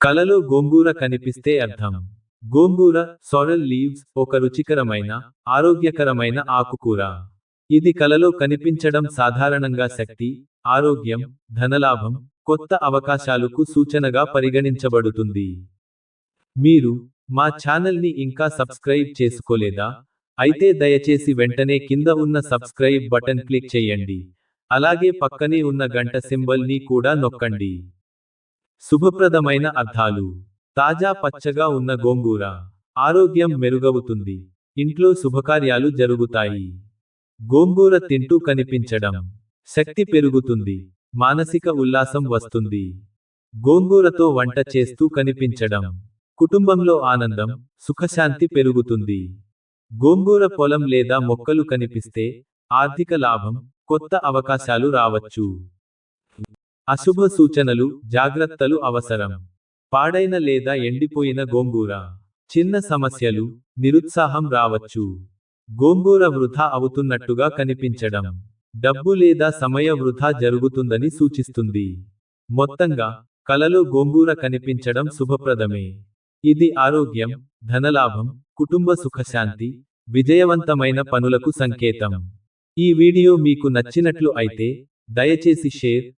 కలలో గోంగూర కనిపిస్తే అర్థం. గోంగూర సోరల్ లీవ్స్ ఒక రుచికరమైన ఆరోగ్యకరమైన ఆకుకూర. ఇది కలలో కనిపించడం సాధారణంగా శక్తి ఆరోగ్యం ధనలాభం కొత్త అవకాశాలకు సూచనగా పరిగణించబడుతుంది. మీరు మా ఛానల్ని ఇంకా సబ్స్క్రైబ్ చేసుకోలేదా? అయితే దయచేసి వెంటనే కింద ఉన్న సబ్స్క్రైబ్ బటన్ క్లిక్ చేయండి. అలాగే పక్కనే ఉన్న గంట సింబల్ని కూడా నొక్కండి. శుభప్రదమైన అర్థాలు. తాజా పచ్చగా ఉన్న గోంగూర. ఆరోగ్యం మెరుగవుతుంది. ఇంట్లో శుభకార్యాలు జరుగుతాయి. గోంగూర తింటూ కనిపించడం. శక్తి పెరుగుతుంది. మానసిక ఉల్లాసం వస్తుంది. గోంగూరతో వంట చేస్తూ కనిపించడం. కుటుంబంలో ఆనందం సుఖశాంతి పెరుగుతుంది. గోంగూర పొలం లేదా మొక్కలు కనిపిస్తే ఆర్థిక లాభం కొత్త అవకాశాలు రావచ్చు. అశుభ సూచనలు జాగ్రత్తలు అవసరం. పాడైన లేదా ఎండిపోయిన గోంగూర. చిన్న సమస్యలు నిరుత్సాహం రావచ్చు. గోంగూర వృధా అవుతున్నట్టుగా కనిపించడం. డబ్బు లేదా సమయ వృధా జరుగుతుందని సూచిస్తుంది. మొత్తంగా కలలో గోంగూర కనిపించడం శుభప్రదమే. ఇది ఆరోగ్యం ధనలాభం కుటుంబ సుఖశాంతి విజయవంతమైన పనులకు సంకేతం. ఈ వీడియో మీకు నచ్చినట్లు అయితే దయచేసి షేర్